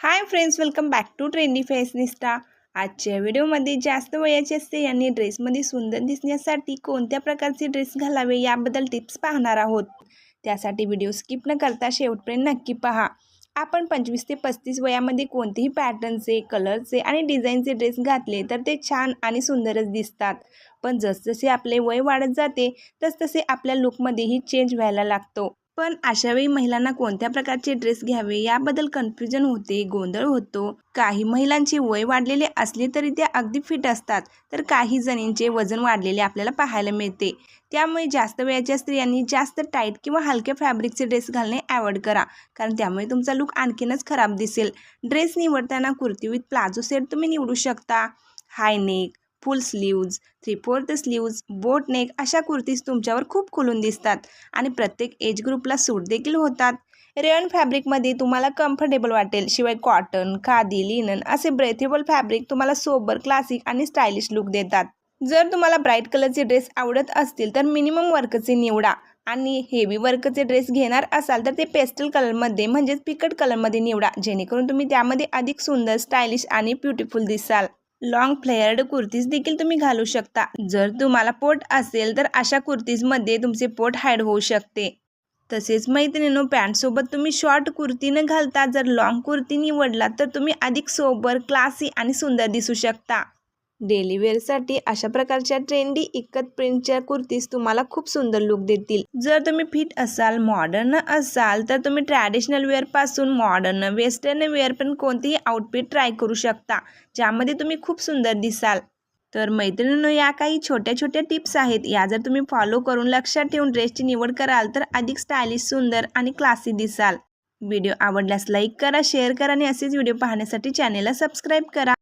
Hi friends welcome back to trendy fashionista आजच्या व्हिडिओमध्ये जास्त वयाचे असते यांनी ड्रेसमध्ये सुंदर दिसण्यासाठी कोणत्या प्रकारचे ड्रेस घालावे याबद्दल टिप्स पाहणार आहोत. त्यासाठी व्हिडिओ स्किप न करता शेवटपर्यंत नक्की पहा. आपण पंचवीस ते पस्तीस वयामध्ये कोणतेही पॅटर्नचे कलरचे आणि डिझाईनचे ड्रेस घातले तर ते छान आणि सुंदरच दिसतात. पण जसजसे आपले वय वाढत जाते तसतसे आपल्या लुकमध्येही चेंज व्हायला लागतो. पण अशावेळी महिलांना कोणत्या प्रकारचे ड्रेस घ्यावे याबद्दल कन्फ्युजन होते गोंधळ होतो. काही महिलांचे वय वाढलेले असले तरी ते अगदी फिट असतात तर काही जणींचे वजन वाढलेले आपल्याला पाहायला मिळते. त्यामुळे जास्त वयाच्या स्त्रियांनी जास्त टाईट किंवा हलक्या फॅब्रिकचे ड्रेस घालणे अवॉइड करा कारण त्यामुळे तुमचा लुक आणखीनच खराब दिसेल. ड्रेस निवडताना कुर्ती विथ प्लाझो सेट तुम्ही निवडू शकता. High neck full sleeves three fourth sleeves boat neck अशा कुर्तीज तुमच्यावर खूप खुलून दिसतात आणि प्रत्येक एज ग्रुपला सूट देखील होतात. रेयन फॅब्रिकमध्ये तुम्हाला कम्फर्टेबल वाटेल शिवाय कॉटन खादी लिनन असे ब्रेथेबल फॅब्रिक तुम्हाला सोबर क्लासिक आणि स्टायलिश लुक देतात. जर तुम्हाला ब्राईट कलरचे ड्रेस आवडत असतील तर मिनिमम वर्कचे निवडा आणि हेवी वर्कचे ड्रेस घेणार असाल तर ते पेस्टल कलरमध्ये म्हणजेच पिकट कलरमध्ये निवडा जेणेकरून तुम्ही त्यामध्ये अधिक सुंदर स्टायलिश आणि ब्युटिफुल दिसाल. लॉंग फ्लेअर्ड कुर्तीज देखील तुम्ही घालू शकता. जर तुम्हाला पोट असेल तर अशा कुर्तीजमध्ये तुमचे पोट हाईड होऊ शकते. तसेच मैत्रिणीनो पॅन्टसोबत तुम्ही शॉर्ट कुर्ती न घालता जर लॉंग कुर्ती निवडला तर तुम्ही अधिक सोबर क्लासी आणि सुंदर दिसू शकता. डेली वेअरसाठी अशा प्रकारच्या ट्रेंडी इकत प्रिंटच्या कुर्तीज तुम्हाला खूप सुंदर लुक देतील. जर तुम्ही फिट असाल मॉडर्न असाल तर तुम्ही ट्रॅडिशनल वेअरपासून मॉडर्न वेस्टर्न वेअर पण कोणतेही आउटफिट ट्राय करू शकता ज्यामध्ये तुम्ही खूप सुंदर दिसाल. तर मैत्रिणींनो या काही छोट्या छोट्या टिप्स आहेत. या जर तुम्ही फॉलो करून लक्षात ठेवून ड्रेसची निवड कराल तर अधिक स्टायलिश सुंदर आणि क्लासी दिसाल. व्हिडिओ आवडल्यास लाईक करा शेअर करा आणि असेच व्हिडिओ पाहण्यासाठी चॅनेलला सबस्क्राईब करा.